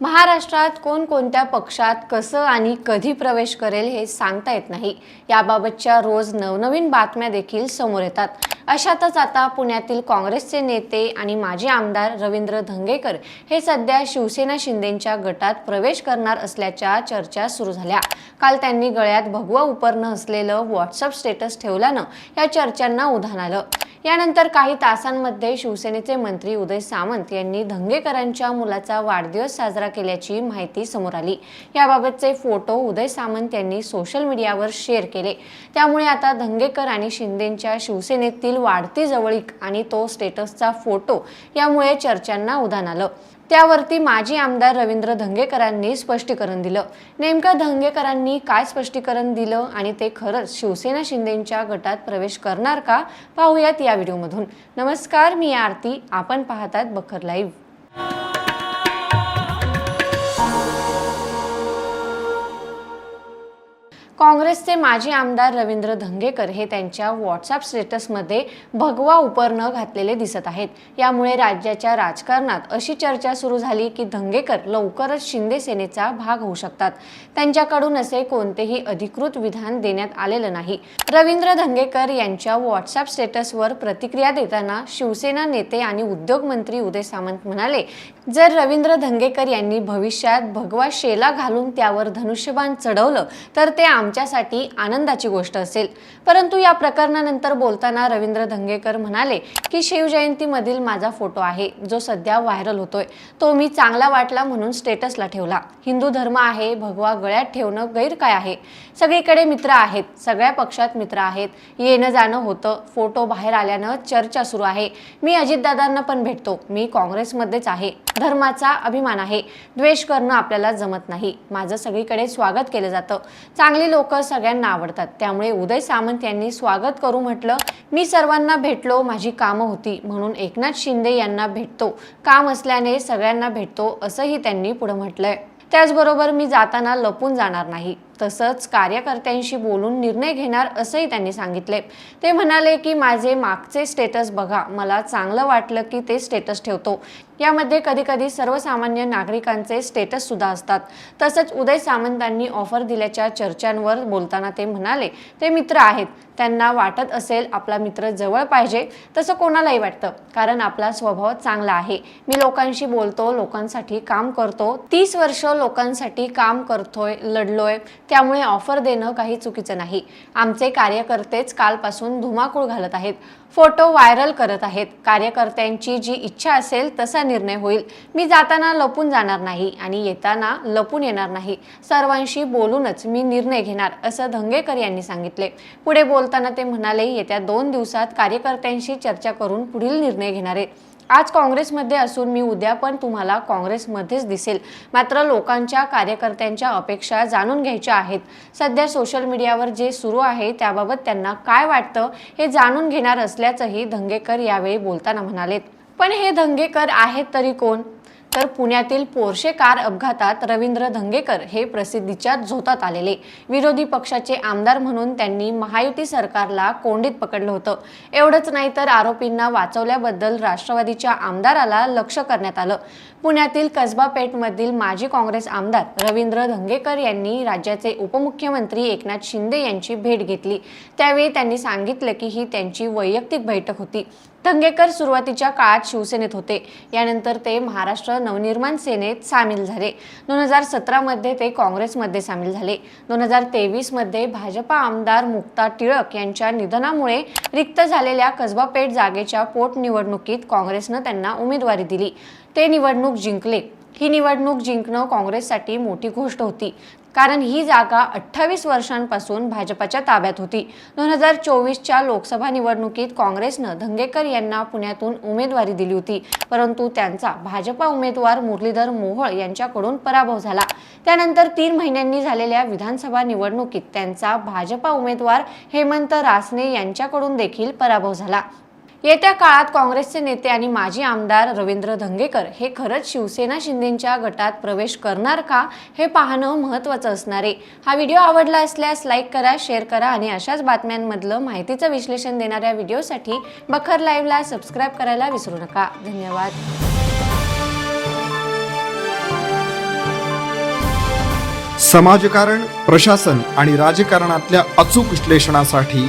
महाराष्ट्रात कोणकोणत्या पक्षात कसं आणि कधी प्रवेश करेल हे सांगता येत नाही. याबाबतच्या रोज नवनवीन बातम्या देखील समोर येतात. अशातच आता पुण्यातील काँग्रेसचे नेते आणि माजी आमदार रवींद्र धंगेकर हे सध्या शिवसेना शिंदेच्या गटात प्रवेश करणार असल्याच्या चर्चा सुरू झाल्या. काल त्यांनी गळ्यात भगवा उपरणं असलेलं व्हॉट्सअप स्टेटस ठेवल्यानं या चर्चांना उधाण आलं. यानंतर काही तासांमध्ये शिवसेनेचे मंत्री उदय सामंत यांनी धंगेकरांच्या मुलाचा वाढदिवस साजरा केल्याची माहिती समोर आली. याबाबतचे फोटो उदय सामंत यांनी सोशल मीडियावर शेअर केले. त्यामुळे आता धंगेकर आणि शिंदेच्या शिवसेनेतील वाढती जवळीक आणि तो स्टेटसचा फोटो यामुळे चर्चांना उधाण आलं. त्यावरती माजी आमदार रवींद्र धंगेकरांनी स्पष्टीकरण दिलं. नेमकं धंगेकरांनी काय स्पष्टीकरण दिलं आणि ते खरंच शिवसेना शिंदेच्या गटात प्रवेश करणार का? पाहूयात या व्हिडिओमधून. नमस्कार मी आरती. आपण पाहतात बखर लाईव्ह. काँग्रेसचे माजी आमदार रवींद्र धंगेकर हे त्यांच्या व्हॉट्सअप स्टेटसमध्ये भगवा उपरणं घातलेले दिसत आहेत. यामुळे राज्याच्या राजकारणात अशी चर्चा सुरू झाली की धंगेकर लवकरच शिंदे सेनेचा भाग होऊ शकतात. त्यांच्याकडून असे कोणतेही अधिकृत विधान देण्यात आलेलं नाही. रवींद्र धंगेकर यांच्या व्हॉट्सअप स्टेटसवर प्रतिक्रिया देताना शिवसेना नेते आणि उद्योगमंत्री उदय सामंत म्हणाले जर रवींद्र धंगेकर यांनी भविष्यात भगवा शेला घालून त्यावर धनुष्यबाण चढवलं तर ते आमच्या आमच्यासाठी आनंदाची गोष्ट असेल. परंतु या प्रकरणानंतर बोलताना रवींद्र धंगेकर म्हणाले की शिवजयंतीमधील माझा फोटो आहे जो सध्या व्हायरल होतोय. तो मी चांगला वाटला म्हणून स्टेटसला ठेवला. हिंदू धर्म आहे भगवा गळ्यात ठेवणं गैर काय आहे. सगळीकडे मित्र आहेत सगळ्या पक्षात मित्र आहेत. येणं जाणं होतं फोटो बाहेर आल्यानं चर्चा सुरू आहे. मी अजितदादांना पण भेटतो. मी काँग्रेसमध्येच आहे. धर्माचा अभिमान आहे. द्वेष करणं आपल्याला जमत नाही. माझं सगळीकडे स्वागत केलं जातं. चांगली लोक सगळ्यांना आवडतात. त्यामुळे उदय सामंत यांनी स्वागत करू म्हटलं मी सर्वांना भेटलो माझी कामं होती म्हणून एकनाथ शिंदे यांना भेटतो. काम असल्याने सगळ्यांना भेटतो असंही त्यांनी पुढे म्हटलंय. त्याचबरोबर मी जाताना लपून जाणार नाही. तसंच कार्यकर्त्यांशी बोलून निर्णय घेणार असंही त्यांनी सांगितले. ते म्हणाले की माझे मागचे स्टेटस बघा. मला चांगलं वाटलं की ते स्टेटस ठेवतो. यामध्ये कधीकधी सर्वसामान्य नागरिकांचे स्टेटस सुद्धा असतात. तसंच उदय सामंतांनी ऑफर दिल्याच्या चर्चांवर बोलताना ते म्हणाले ते मित्र आहेत. त्यांना वाटत असेल आपला मित्र जवळ पाहिजे. तसं कोणालाही वाटतं कारण आपला स्वभाव चांगला आहे. मी लोकांशी बोलतो लोकांसाठी काम करतो. तीस वर्ष लोकांसाठी काम करतोय लढलोय. त्यामुळे ऑफर देणं काही चुकीचं नाही. आमचे कार्यकर्तेच कालपासून धुमाकूळ घालत आहेत. फोटो व्हायरल करत आहेत. कार्यकर्त्यांची जी इच्छा असेल तसा निर्णय होईल. मी जाताना लपून जाणार नाही आणि येताना लपून येणार नाही. सर्वांशी बोलूनच मी निर्णय घेणार असं धंगेकर यांनी सांगितले. पुढे बोलताना ते म्हणाले येत्या दोन दिवसात कार्यकर्त्यांशी चर्चा करून पुढील निर्णय घेणार. आहे आज काँग्रेसमध्ये असून मी उद्या पण तुम्हाला काँग्रेसमध्येच दिसेल. मात्र लोकांच्या कार्यकर्त्यांच्या अपेक्षा जाणून घ्यायच्या आहेत. सध्या सोशल मीडियावर जे सुरू आहे त्याबाबत त्यांना काय वाटतं हे जाणून घेणार असल्याचंही धंगेकर यावेळी बोलताना म्हणालेत. पण हे धंगेकर आहेत तरी कोण? तर पुण्यातील पोर्शे कार अपघातात रवींद्र धंगेकर हे प्रसिद्धीच्या झोतात आलेले. विरोधी पक्षाचे आमदार म्हणून त्यांनी महायुती सरकारला कोंडीत पकडलं होतं. एवढंच नाही तर आरोपींना वाचवल्याबद्दल राष्ट्रवादीच्या आमदाराला लक्ष करण्यात आलं. पुण्यातील कसबा पेठमधील माजी काँग्रेस आमदार रवींद्र धंगेकर यांनी राज्याचे उपमुख्यमंत्री एकनाथ शिंदे यांची भेट घेतली. त्यावेळी त्यांनी सांगितलं की ही त्यांची वैयक्तिक बैठक होती. धंगेकर सुरुवातीच्या काळात शिवसेनेत होते. यानंतर ते महाराष्ट्र नवनिर्माण सेनेत सामील झाले. दोन हजार सतरामध्ये ते काँग्रेसमध्ये सामील झाले. दोन हजार तेवीसमध्ये भाजपा आमदार मुक्ता टिळक यांच्या निधनामुळे रिक्त झालेल्या कसबा पेठ जागेच्या पोटनिवडणुकीत काँग्रेसनं त्यांना उमेदवारी दिली. ते निवडणूक जिंकले. ही निवडणूक जिंकणं काँग्रेससाठी मोठी गोष्ट होती. कारण ही जागा अठ्ठावीस वर्षांपासून भाजपाच्या ताब्यात होती. दोन हजार चोवीसच्या लोकसभा निवडणुकीत काँग्रेसनं धंगेकर यांना पुण्यातून उमेदवारी दिली होती. परंतु त्यांचा भाजपा उमेदवार मुरलीधर मोहोळ यांच्याकडून पराभव झाला. त्यानंतर तीन महिन्यांनी झालेल्या विधानसभा निवडणुकीत त्यांचा भाजपा उमेदवार हेमंत रासने यांच्याकडून देखील पराभव झाला. येत्या काळात काँग्रेसचे नेते आणि माजी आमदार रवींद्र धंगेकर हे खरंच शिवसेना शिंदेच्या गटात प्रवेश करणार का हे पाहणं महत्त्वाचं असणार आहे. हा व्हिडिओ आवडला असल्यास लाईक करा शेअर करा आणि अशाच बातम्यांमधलं माहितीचं विश्लेषण देणाऱ्या व्हिडिओसाठी बखर लाईव्हला सबस्क्राईब करायला विसरू नका. धन्यवाद. समाजकारण प्रशासन आणि राजकारणातल्या अचूक विश्लेषणासाठी